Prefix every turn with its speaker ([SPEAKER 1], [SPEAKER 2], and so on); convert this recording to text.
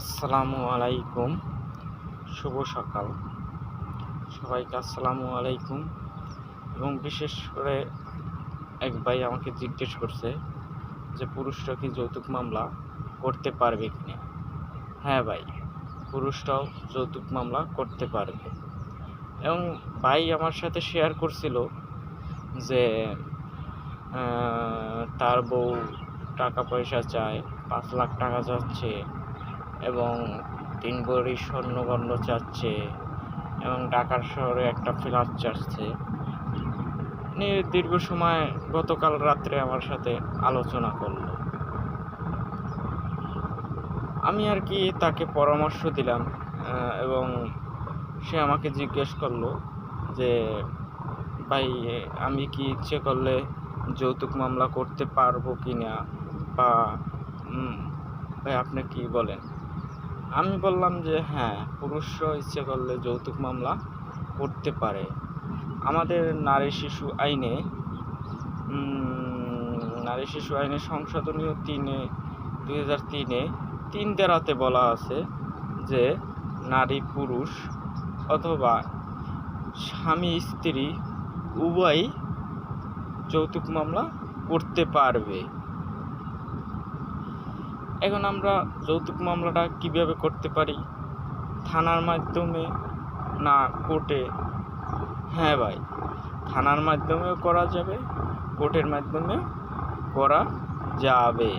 [SPEAKER 1] আসসালামু আলাইকুম। শুভ সকাল। সবাইকে আসসালামু আলাইকুম। এবং বিশেষ করে এক ভাই আমাকে জিজ্ঞেস করছে যে পুরুষরা কি যৌতুক মামলা করতে পারবে কিনা? হ্যাঁ ভাই, পুরুষরাও যৌতুক মামলা করতে পারবে। এবং ভাই আমার সাথে শেয়ার করছিল যে তার বউ টাকা পয়সা চায়, পাঁচ লাখ টাকা চাচ্ছে এবং তিন ভরি স্বর্ণগণ্ড চাচ্ছে এবং ঢাকার শহরে একটা ফ্ল্যাট চাচ্ছে। নিয়ে দীর্ঘ সময় গতকাল রাত্রে আমার সাথে আলোচনা করল। আমি আর কি তাকে পরামর্শ দিলাম এবং সে আমাকে জিজ্ঞেস করল যে, ভাই, আমি কি ইচ্ছে করলে যৌতুক মামলা করতে পারব কি না বা ভাই, আপনি কি বলেন? আমি বললাম যে হ্যাঁ পুরুষরা ইচ্ছে করলে যৌতুক মামলা করতে পারে। আমাদের নারী শিশু আইনে নারী শিশু আইনে সংশোধনীয় তিনে, দুই হাজার তিনে তিন তেরাতে বলা আছে যে, নারী, পুরুষ অথবা স্বামী, স্ত্রী উভয়ই যৌতুক মামলা করতে পারবে। এখন আমরা যৌতুক মামলাটা কীভাবে করতে পারি? থানার মাধ্যমে? না, কোর্টে? হ্যাঁ ভাই, থানার মাধ্যমেও করা যাবে, কোর্টের মাধ্যমেও করা যাবে।